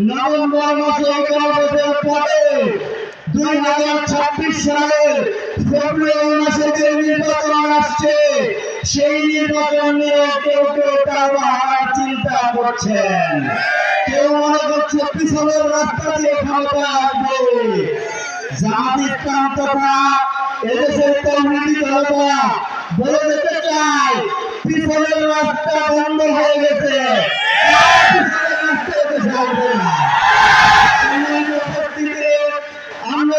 November মাসে গণভোটের পরে দুই হাজার ছাব্বিশ সালের ফেব্রুয়ারি মাসে যে নির্বাচন আসছে সেই নির্বাচন নিয়ে কেউ কেউ তার চিন্তা করছেন কেউ মনে করছে পিছনের রাস্তা দিয়ে ক্ষমতা আসবে জাতির প্রান্তরা এদেশের তৌহিদি জনতা বলে দিতে চাই, পিছনের রাস্তা বন্ধ হয়ে গেছে আর পিছনের রাস্তা এদেশে আসবে না সাময়িক উপস্থিতি আমরা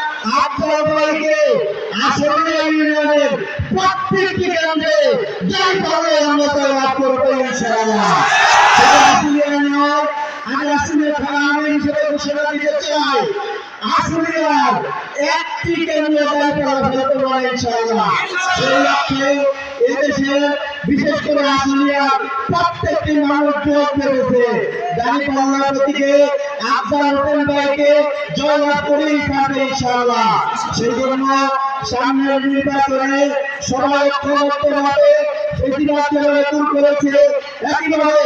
আপনার ভাইকে আসলে ইউনিয়নের প্রত্যেকটি কেন্দ্রে যাই পাবে আমরা তো লাভ করব ইনশাআল্লাহ একটি কেন্দ্রে দায় করা ফেলতে পারে ইনশাআল্লাহ সেই লক্ষ্যে এদেশে বিশেষ করে আসুলিয়ার প্রত্যেকটি মানুষ যোগ পেরেছে দাঁড়ি পাল্লা প্রতীকে আফজাল হোসেন ভাইকে জয়লাভ করেই পাবে ইনশাআল্লাহ। সেই জন্য সামনের নির্বাচনে সবাই করেছে। একইভাবে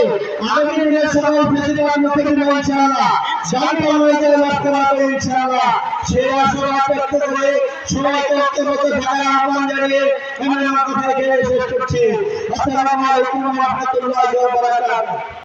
আগামী দিনের সবাই প্রতিবাদ থেকে ইনশাআল্লাহ দাঁড়ি পাল্লা জয়লাভ করা হবে ইনশাআল্লাহ সেই আশা ব্যক্ত করে সবাইকে ঐক্যবদ্ধ আমার আসসালামু আলাইকুম ওয়া রাহমাতুল্লাহি ওয়া বারাকাতুহু।